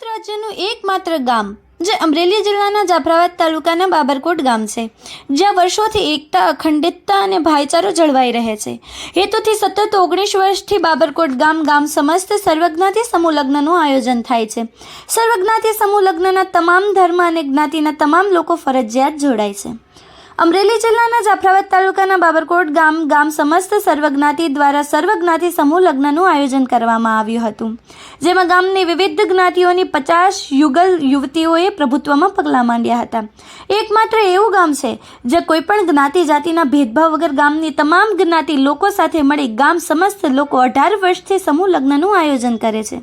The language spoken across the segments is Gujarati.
જિલ્લાનું એકમાત્ર ગામ, જે અમરેલી જિલ્લાના જાફરાબાદ તાલુકાના બાબરકોટ ગામ છે, જ્યાં વર્ષોથી એકતા, અખંડિતતા અને ભાઈચારો જળવાઈ રહે છે. હેતુથી સતત ઓગણીસ વર્ષથી બાબરકોટ ગામ ગામ સમસ્ત સર્વજ્ઞાતિ સમૂહ લગ્નનું આયોજન થાય છે. સર્વજ્ઞાતિ સમૂહ લગ્નના તમામ ધર્મ અને જ્ઞાતિના તમામ લોકો ફરજિયાત જોડાય છે. અમરેલી જિલ્લાના જાફરાબાદ તાલુકાના બાબરકોટ ગામ ગામ સમસ્ત સર્વજ્ઞાતિ દ્વારા સર્વજ્ઞાતિ સમૂહ લગ્નનું આયોજન કરવામાં આવ્યું હતું, જેમાં ગામની વિવિધ જ્ઞાતિઓની પચાસ યુગલ યુવતીઓએ પ્રભુત્વમાં પગલાં માંડ્યા હતા. એકમાત્ર એવું ગામ છે જે કોઈપણ જ્ઞાતિ જાતિના ભેદભાવ વગર ગામની તમામ જ્ઞાતિ લોકો સાથે મળી ગામ સમસ્ત લોકો અઢાર વર્ષથી સમૂહ લગ્નનું આયોજન કરે છે.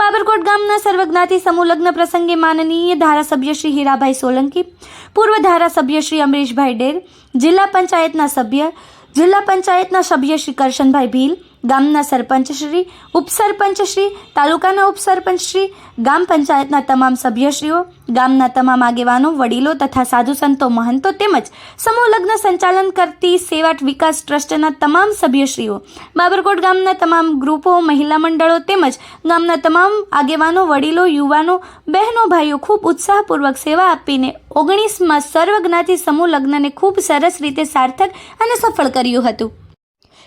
બાબરકોટ ગામના સર્વજ્ઞાતિ સમૂહ લગ્ન પ્રસંગે માનનીય ધારાસભ્ય શ્રી હીરાભાઈ સોલંકી, પૂર્વ ધારાસભ્ય શ્રી અમરીશભાઈ ડેર જિલ્લા પંચાયતના સભ્ય જિલ્લા પંચાયતના સભ્ય શ્રી કરશનભાઈ ભીલ ગામના સરપંચશ્રી ઉપસરપંચશ્રી તાલુકાના ઉપસરપંચશ્રી ગામ પંચાયતના તમામ સભ્યશ્રીઓ, ગામના તમામ આગેવાનો, વડીલો તથા સાધુ સંતો, મહંતો તેમજ સમૂહ લગ્ન સંચાલન કરતી સેવાટ વિકાસ ટ્રસ્ટના તમામ સભ્યશ્રીઓ, બાબરકોટ ગામના તમામ ગ્રુપો, મહિલા મંડળો તેમજ ગામના તમામ આગેવાનો, વડીલો, યુવાનો, બહેનો, ભાઈઓ ખૂબ ઉત્સાહપૂર્વક સેવા આપીને ઓગણીસમાં સર્વજ્ઞાતિ સમૂહ લગ્નને ખૂબ સરસ રીતે સાર્થક અને સફળ કર્યું હતું.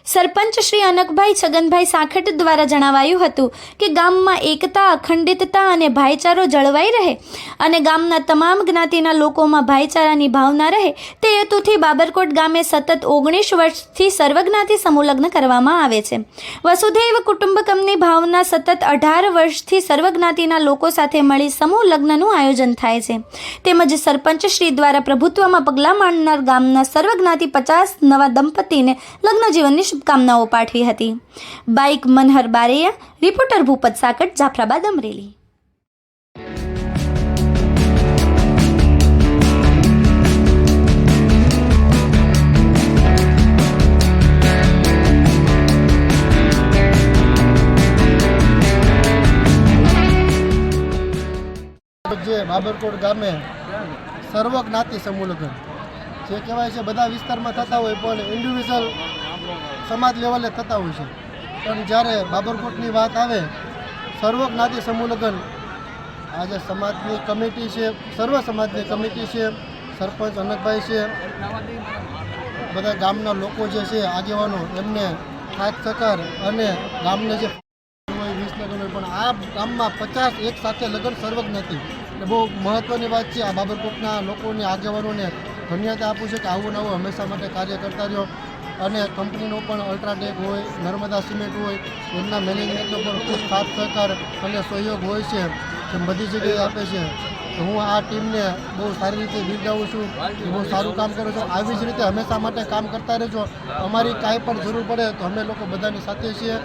સરપંચ શ્રી અનકભાઈ છગનભાઈ સાખટ દ્વારા જણાવાયું હતું કે ગામમાં એકતા, અખંડિતતા અને ભાઈચારો જળવાઈ રહે અને ગામના તમામ જ્ઞાતિના લોકોમાં ભાઈચારાની ભાવના રહે તે હેતુથી બાબરકોટ ગામે સતત ઓગણીસ વર્ષથી સર્વજ્ઞાતિ સમૂહલગ્ન કરવામાં આવે છે. વસુધૈવ કુટુંબકમની ભાવના સતત અઢાર વર્ષથી સર્વજ્ઞાતિના લોકો સાથે મળી સમૂહ લગ્નનું આયોજન થાય છે. તેમજ સરપંચ શ્રી દ્વારા પ્રભુત્વમાં પગલાં માંડનાર ગામના સર્વજ્ઞાતિ પચાસ નવા દંપતીને લગ્ન જીવનની શુભકામનાઓ પાઠવી હતી. Bite Manhar Baraiya reporter Bhupat Sakat Jafrabad Amreli. જે બાબરકોટ ગામે સર્વ જ્ઞાતિ સમૂહ લગ્ન. જે કહેવાય છે, બધા વિસ્તારમાં થતા હોય પણ ઇન્ડિવિજ્યુઅલ સમાજ લેવલે થતા હોય છે. પણ જ્યારે બાબરકોટની વાત આવે સર્વ જ્ઞાતિ સમૂહ લગ્ન આજે સમાજની કમિટી છે, સર્વ સમાજની કમિટી છે, સરપંચ અનકભાઈ છે, બધા ગામના લોકો જે છે, આગેવાનો, એમને સાથ સહકાર અને ગામને જે હોય વીસ પણ આ ગામમાં પચાસ એક સાથે લગ્ન સર્વજ્ઞાતિ. એટલે બહુ મહત્ત્વની વાત છે, આ બાબરકોટના લોકોને, આગેવાનોને ધન્યતા આપું છું કે આવું નવું હંમેશા માટે કાર્ય કરતા રહ્યો. અને કંપનીનો પણ અલ્ટ્રાટેક હોય, નર્મદા સિમેન્ટ હોય, એમના મેનેજમેન્ટનો પણ ખૂબ સાથ સહકાર અને સહયોગ હોય છે, જે બધી જગ્યાએ આપે છે. હું આ ટીમને બહુ સારી રીતે બિરદાવું છું, બહુ સારું કામ કરો છો. આવી જ રીતે હંમેશા માટે કામ કરતા રહેજો. અમારી કાંઈ પણ જરૂર પડે તો અમે લોકો બધાની સાથે છીએ.